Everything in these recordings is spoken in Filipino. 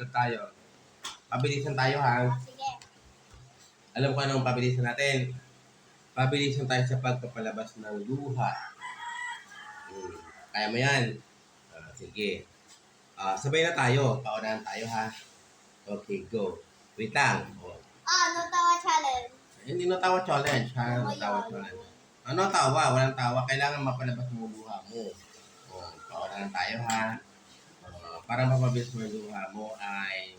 Upload tayo. Pabilisan tayo ha. Ah, sige. Alam ko anong pabilisan natin. Pabilisan tayo sa pagpapalabas ng luha. Hmm. Kaya mo yan. Ah, sige. Ah, sabay na tayo. Paunahan tayo ha. Okay, go. Wait lang. Oh. Ah, ano tawa challenge? Hindi na tawa challenge ha. Ano Ano tawa challenge. Ano tawa? Walang tawa. Kailangan mapalabas mo luha mo. Oh, paunahan tayo ha. Para mapabilis mo yung luha mo ay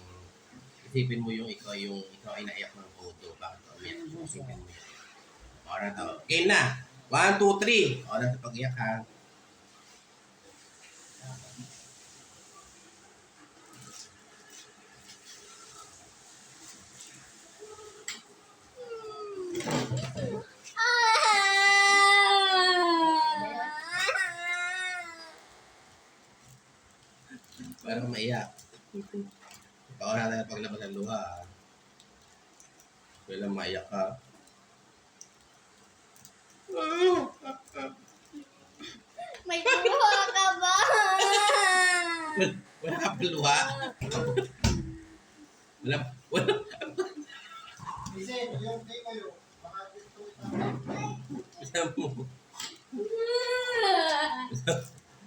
isipin mo yung ikaw yung ikaw ay naiyak ng photo. Bakit umiyak? Isipin mo yun. Oras to. Game na. One, two, three. Oras sa pag-iyak ha. Para maiyak. Pauna na paglabas ng luha. ha. Kailan maiyak ka. May kuha ka ba? Wala ka pa luha. Wala, wala. Sabi mo,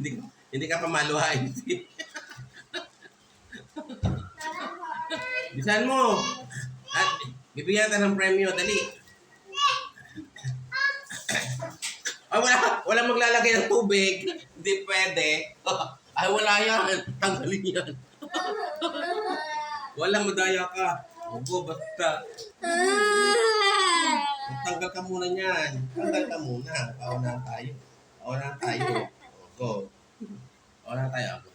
hindi, hindi ka pa maluhain. Bisan mo. At bibigyan ka ng premyo, dali. Ay, wala, wala maglalagay ng tubig. Hindi pwede. Ay, wala yan. Tanggalin yan. Wala, madaya ka. Ogo, basta. Tanggal ka muna niyan. Tanggal ka muna. Paunahan tayo. Paunahan tayo. Ogo. Paunahan tayo.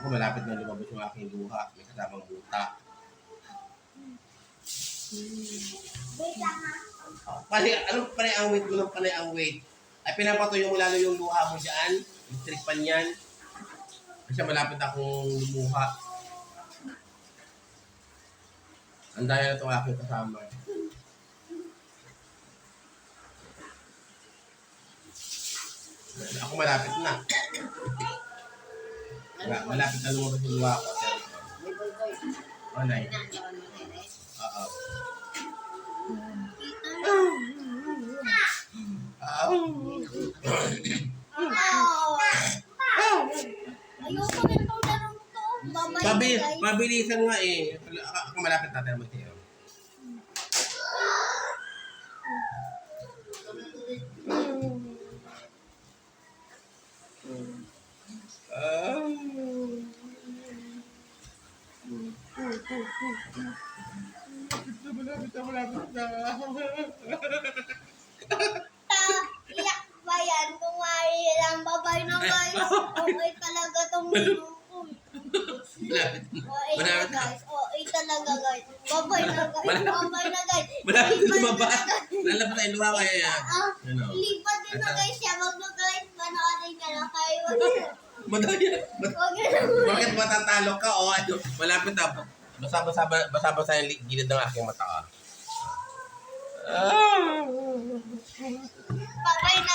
Ako. Malapit na lumabas yung aking luha. May kasamang buta. Wait lang ha. Pali, anong panay ang weight mo ng panay ang weight? Ay pinapatuyo mo lalo yung luha mo dyan. Yung trikpan yan. Kasi malapit akong lumuha. Ang daya na itong aking kasama. Ako malapit na. Malapit na lumabas yung luha ko. Anay. Oo. Ayoko na itong larong to. Mabilisan nga eh. Malapit natin mo tayo. Malapit na, malapit na. Iyak ba yan? Kung lang babay na guys. Okay talaga tong minuto. Malapit na. Malapit na. Okay talaga guys. Babay na guys. Babay na guys. Malapit na lumabas. Lalabas na luha kaya yan. Lipat din na guys siya. Wag na guys. Panoorin ka na kayo. Madaya. Bakit matatalo ka? O? Malapit na. Basa-basa basa-basa yung li- gilid ng aking mata. ah. Babay na